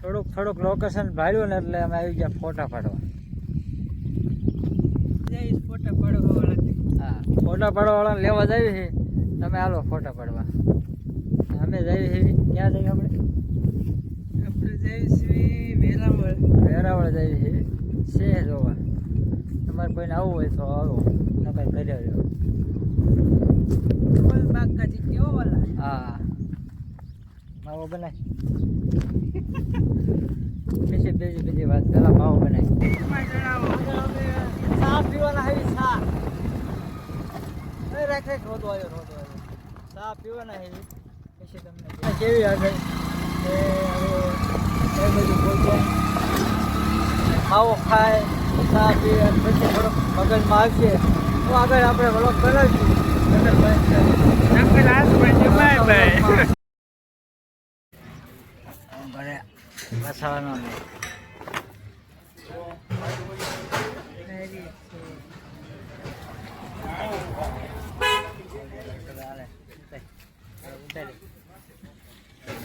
થોડુંક થોડુંક લોકેશન ભાડ્યું ને એટલે અમે આવી ગયા ફોટા પાડવા. ફોટા પાડવા હા ફોટા પાડવાવાળાને લેવા જાય છે. તમે હાલો ફોટા પાડવા. અમે જઈએ છીએ ક્યાં જઈએ આપણે? આપણે જઈશું વેરાવળ. વેરાવળ જઈએ છીએ સિંહ જોવા. તમારે કોઈને આવવું હોય તો આવો નકર કરી વાલા હા. માવો બનાય. બીજી બીજી બીજી વાત પેલા માવો બનાવી. ચા પીવાના હેવી ચા રાખ રાખ રોતો આવ્યો રોતો આવ્યો. ચા પીવાના હેવી પછી તમને કેવી આગળ એ હવે એ બધું બોલતો ખાવો ખાય ચા પીએ પછી થોડોક મગજમાં આવશે. તો આગળ આપણે વ્લોગ બનાવીશું. નગર વસાવાનો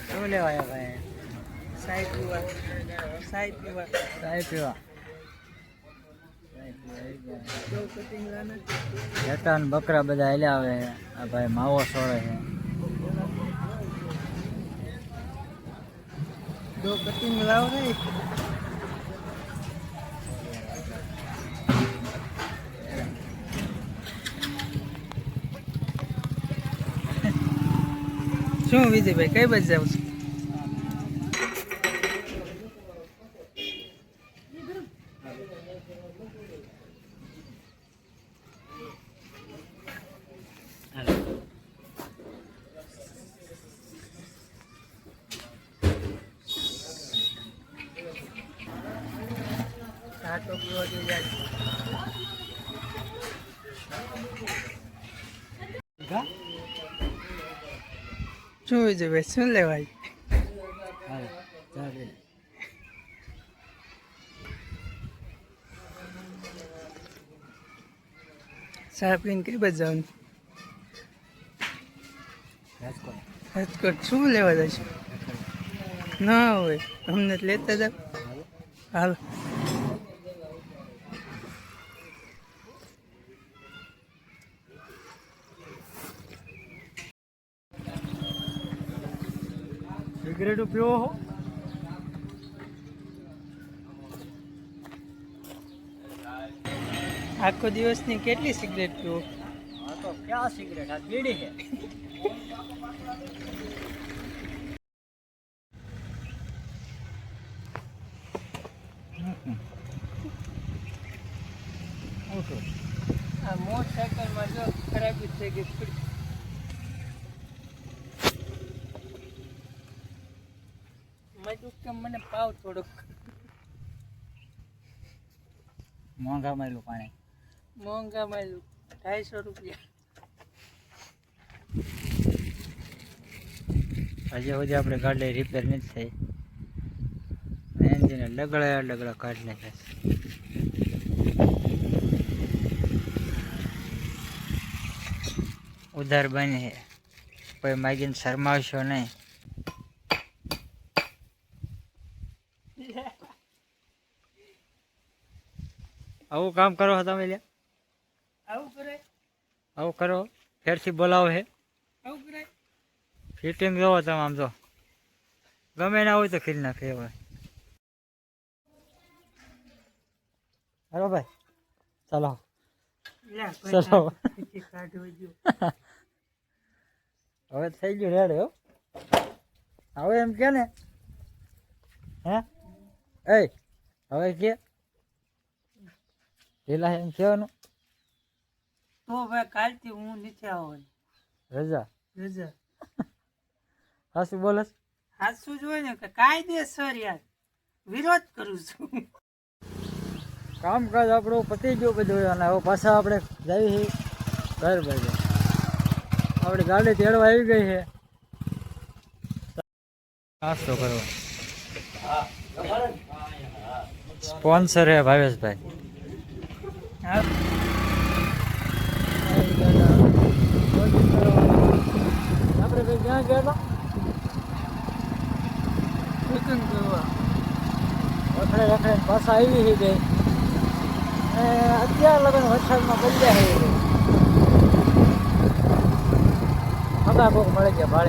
શું લેવાય ભાઈ સાઈ પીવા. સાઈ પીવા. ચાય પીવા. જો કટિંગ લાના જટા ને બકરા બધા હેલ્યા આવે. આ ભાઈ માવો સોળે છે. દો કટિંગ લાવ રે શું વિજયભાઈ કઈ બાજુ જાવ છું? પીવા જેવું શું લેવાય. ચા પીને કઈ બાજુ રાજકોટ. શું લેવા જશું? ના હોય, અમને લેતા જાવ હાલો. સિગરેટ પીવો હો આખો દિવસની કેટલી સિગરેટ પીવો હા તો ક્યાં સિગરેટ આ બીડી છે આ મોટરસાયકલમાં જો ખરાબી થઈ ગઈ કે મને પાવ થોડોક. મોંઘા મળ્યું પાણી. મોંઘા મળ્યું ઢાઈસો રૂપિયા. હજી સુધી આપણે ગાડી રિપેર નથી થઈ. એન્જિન ડગડા ડગડા કાઢ નાખ્યા ઉધાર બની છે કોઈ માગીને શરમાવશો નહીં. આવું કામ કરો તમે આવું કરે. આવું કરો. ફેરથી બોલાવો હે. આવું કરે. ફિટિંગ જોવો તમે આમ તો ગમે ના હોય તો ખીલ નાખે હવે. હાલો ભાઈ. ચાલો. ચલો. હવે થઈ ગયું રેડ હો. હવે એમ કે ને હે? એ હવે કે? પેલા એમ કહેવાનું? તો ભાઈ કાલથી હું નીચે આવવાની. રજા? રજા. હાસુ બોલસ હાસું જ હોય ને કે કાયદેસર યાર. વિરોધ કરું છું. કામકાજ આપણું પતી ગયું બધું અને હવે પાછા આપણે જઈએ ઘર બાજુ. આપણી ગાડી તેડવા આવી ગઈ છે. નાસ્તો કરો સ્પોન્સર હે ભાવેશભાઈ. આપણે ક્યાં ગયા હતા શું હતું ને જોવા રખડે રખડે પાછા આવી છે અને અત્યાર લગન વરસાદમાં પડ્યા છે ખગા કોક મળે છે ભાડે.